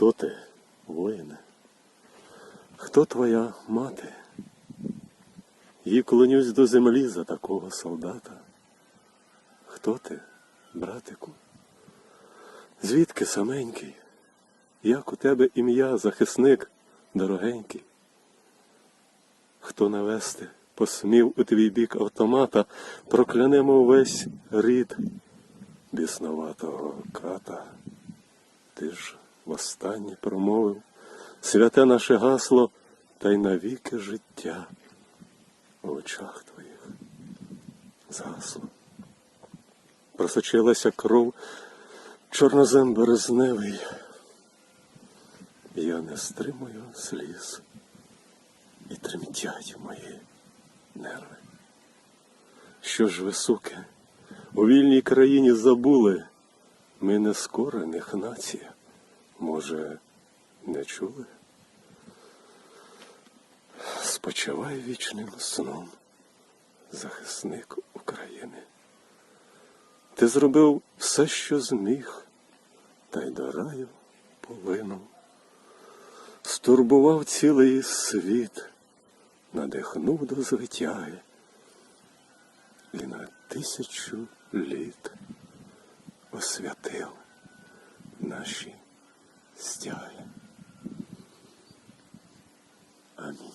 Хто ти, воїне? Хто твоя мати? Їй клонюсь до землі за такого солдата. Хто ти, братику? Звідки саменький? Як у тебе ім'я, захисник дорогенький? Хто навести посмів у твій бік автомата, проклянемо весь рід біснуватого ката. Ти ж востаннє промовив святе наше гасло, та й навіки життя в очах твоїх згасло. Просочилася кров чорнозем березневий. Я не стримую сліз, і тремтять мої нерви. Що ж ви, суки, у вільній країні забули, ми не скорених нація. Може, не чули? Спочивай вічним сном, захисник України. Ти зробив все, що зміг, та й до раю полинув. Стурбував цілий світ, надихнув до звитяги і на тисячу літ освятив наші сделали. Аминь.